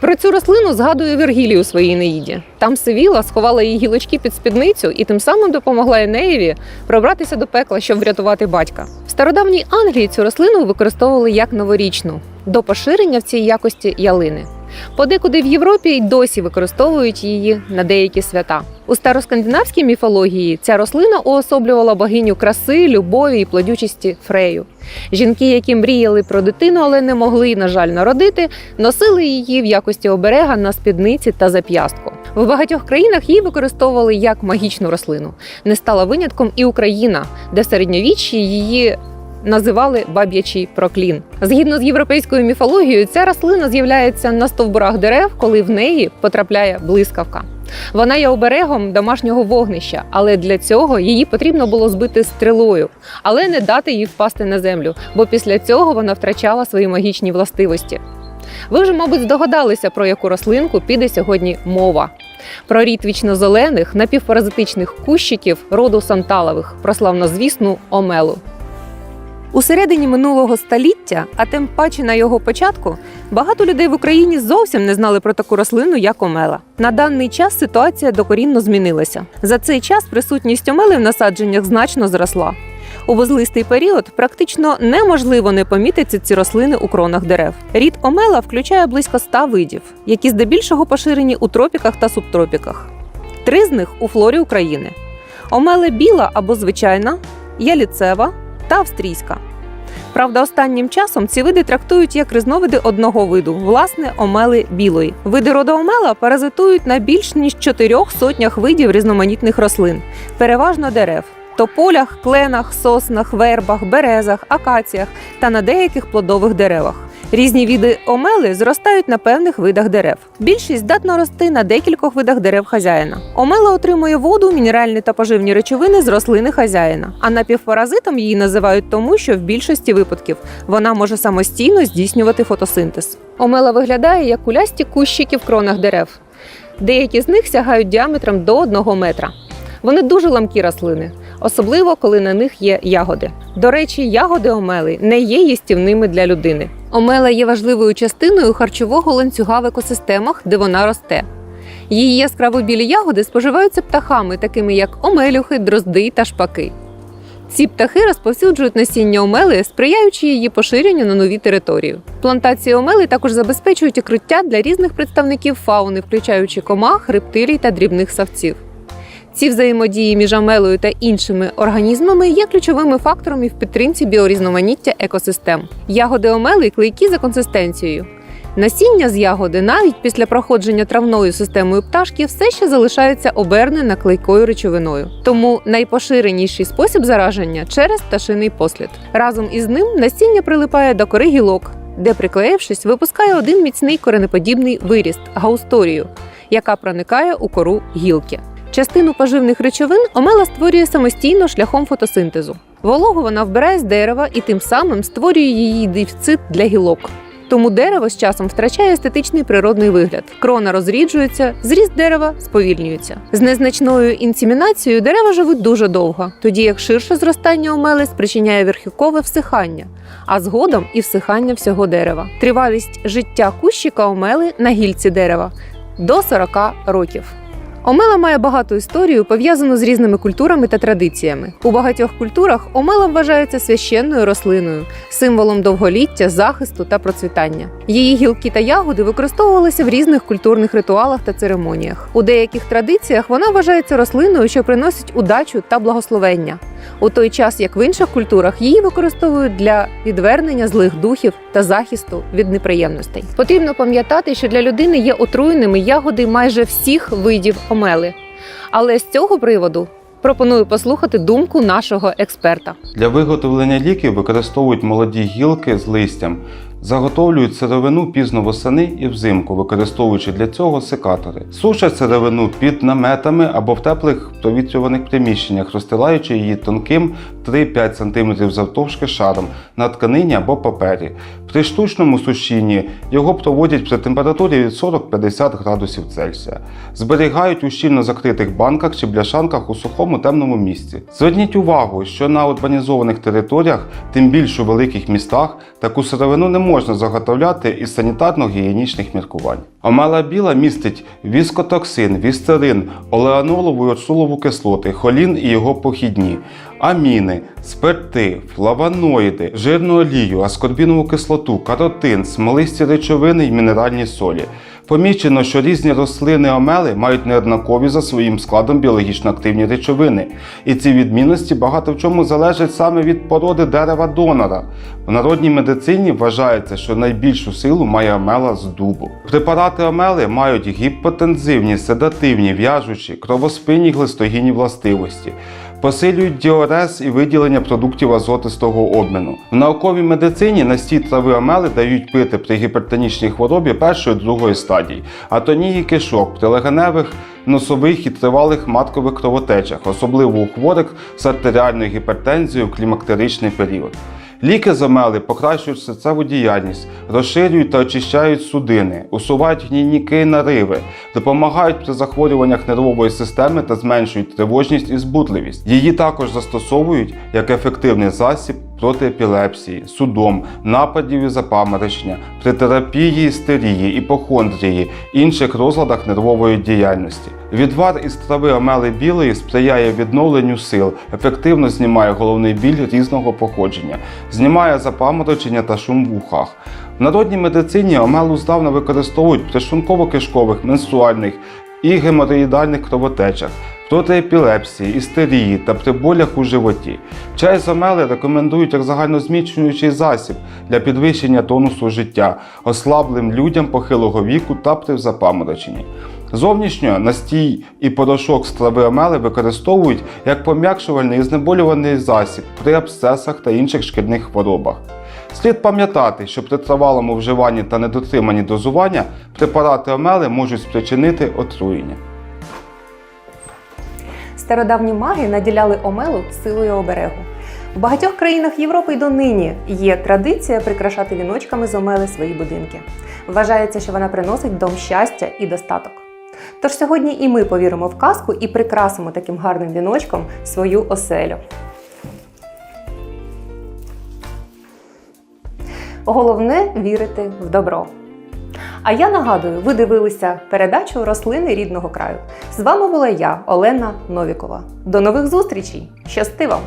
Про цю рослину згадує Вергілій у своїй неїді. Там сивіла, сховала її гілочки під спідницю і тим самим допомогла Енеєві пробратися до пекла, щоб врятувати батька. В стародавній Англії цю рослину використовували як новорічну до поширення в цій якості ялини. Подекуди в Європі й досі використовують її на деякі свята. У староскандинавській міфології ця рослина уособлювала богиню краси, любові і плодючості Фрею. Жінки, які мріяли про дитину, але не могли, на жаль, народити, носили її в якості оберега на спідниці та зап'ястку. В багатьох країнах її використовували як магічну рослину. Не стала винятком і Україна, де в середньовіччі її називали баб'ячий проклін. Згідно з європейською міфологією, ця рослина з'являється на стовбурах дерев, коли в неї потрапляє блискавка. Вона є оберегом домашнього вогнища, але для цього її потрібно було збити стрілою, але не дати їй впасти на землю, бо після цього вона втрачала свої магічні властивості. Ви вже, мабуть, здогадалися, про яку рослинку піде сьогодні мова. Про рід вічнозелених напівпаразитичних кущиків роду санталових, про славнозвісну омелу. У середині минулого століття, а тим паче на його початку, багато людей в Україні зовсім не знали про таку рослину, як омела. На даний час ситуація докорінно змінилася. За цей час присутність омели в насадженнях значно зросла. У вузлистий період практично неможливо не помітити ці рослини у кронах дерев. Рід омела включає близько 100 видів, які здебільшого поширені у тропіках та субтропіках. Три з них у флорі України: омела біла або звичайна, яліцева та австрійська. Правда, останнім часом ці види трактують як різновиди одного виду, власне, омели білої. Види роду омела паразитують на більш ніж чотирьох сотнях видів різноманітних рослин, переважно дерев. Тополях, кленах, соснах, вербах, березах, акаціях та на деяких плодових деревах. Різні види омели зростають на певних видах дерев. Більшість здатна рости на декількох видах дерев хазяїна. Омела отримує воду, мінеральні та поживні речовини з рослини хазяїна. А напівпаразитом її називають тому, що в більшості випадків вона може самостійно здійснювати фотосинтез. Омела виглядає як кулясті кущики в кронах дерев. Деякі з них сягають діаметром до 1 метра. Вони дуже ламкі рослини, особливо коли на них є ягоди. До речі, ягоди омели не є їстівними для людини. Омела є важливою частиною харчового ланцюга в екосистемах, де вона росте. Її яскраво білі ягоди споживаються птахами, такими як омелюхи, дрозди та шпаки. Ці птахи розповсюджують насіння омели, сприяючи її поширенню на нові території. Плантації омели також забезпечують укриття для різних представників фауни, включаючи комах, рептилій та дрібних савців. Ці взаємодії між омелою та іншими організмами є ключовими факторами в підтримці біорізноманіття екосистем. Ягоди омели клейкі за консистенцією. Насіння з ягоди навіть після проходження травною системою пташки все ще залишається обернене клейкою речовиною. Тому найпоширеніший спосіб зараження через пташиний послід. Разом із ним насіння прилипає до кори гілок, де, приклеївшись, випускає один міцний коренеподібний виріст гаусторію, яка проникає у кору гілки. Частину поживних речовин омела створює самостійно шляхом фотосинтезу. Вологу вона вбирає з дерева і тим самим створює її дефіцит для гілок. Тому дерево з часом втрачає естетичний природний вигляд. Крона розріджується, зріст дерева сповільнюється. З незначною інсемінацією дерева живуть дуже довго, тоді як ширше зростання омели спричиняє верхівкове всихання, а згодом і всихання всього дерева. Тривалість життя кущика омели на гільці дерева до 40 років. Омела має багату історію, пов'язану з різними культурами та традиціями. У багатьох культурах омела вважається священною рослиною, символом довголіття, захисту та процвітання. Її гілки та ягоди використовувалися в різних культурних ритуалах та церемоніях. У деяких традиціях вона вважається рослиною, що приносить удачу та благословення. У той час, як в інших культурах, її використовують для відвернення злих духів та захисту від неприємностей. Потрібно пам'ятати, що для людини є отруєними ягоди майже всіх видів омели. Але з цього приводу пропоную послухати думку нашого експерта. Для виготовлення ліків використовують молоді гілки з листям, заготовлюють сировину пізно восени і взимку, використовуючи для цього секатори. Сушать сировину під наметами або в теплих провітрюваних приміщеннях, розстилаючи її тонким 3-5 см завтовшки шаром на тканині або папері. При штучному сушінні його проводять при температурі від 40-50 градусів Цельсія. Зберігають у щільно закритих банках чи бляшанках у сухому темному місці. Зверніть увагу, що на урбанізованих територіях, тим більше у великих містах, таку сировину не можна заготовляти із санітарно-гігієнічних міркувань. Омела біла містить віскотоксин, вістерин, олеанолову і оцулову кислоти, холін і його похідні, аміни, спирти, флавоноїди, жирну олію, аскорбінову кислоту, каротин, смолисті речовини і мінеральні солі. Помічено, що різні рослини омели мають неоднакові за своїм складом біологічно активні речовини, і ці відмінності багато в чому залежать саме від породи дерева донора. В народній медицині вважається, що найбільшу силу має омела з дубу. Препарати омели мають гіпотензивні, седативні, в'яжучі, кровоспинні глистогінні властивості. Посилюють діорез і виділення продуктів азотистого обміну. В науковій медицині насті трави омели дають пити при гіпертонічній хворобі першої другої стадії, атонії кишок, при легеневих, носових і тривалих маткових кровотечах, особливо у хворих з артеріальною гіпертензією в клімактеричний період. Ліки з покращують серцеву діяльність, розширюють та очищають судини, усувають гнійники і нариви, допомагають при захворюваннях нервової системи та зменшують тривожність і збудливість. Її також застосовують як ефективний засіб проти епілепсії, судом, нападів і запаморочення, при терапії істерії, іпохондрії, інших розладах нервової діяльності. Відвар із трави омели білої сприяє відновленню сил, ефективно знімає головний біль різного походження, знімає запаморочення та шум в ухах. В народній медицині омелу здавна використовують при шлунково-кишкових, менструальних і геморроїдальних кровотечах, проти епілепсії, істерії та при болях у животі. Чай з омели рекомендують як загальнозміцнюючий засіб для підвищення тонусу життя, ослаблим людям похилого віку та при запамороченні. Зовнішньо настій і порошок з трави омели використовують як пом'якшувальний і знеболювальний засіб при абсцесах та інших шкідних хворобах. Слід пам'ятати, що при тривалому вживанні та недотриманні дозування препарати омели можуть спричинити отруєння. Стародавні маги наділяли омелу силою оберегу. В багатьох країнах Європи й донині є традиція прикрашати віночками з омели свої будинки. Вважається, що вона приносить дом щастя і достаток. Тож сьогодні і ми повіримо в казку і прикрасимо таким гарним віночком свою оселю. Головне вірити в добро. А я нагадую, ви дивилися передачу Рослини рідного краю. З вами була я, Олена Новікова. До нових зустрічей! Щасти вам!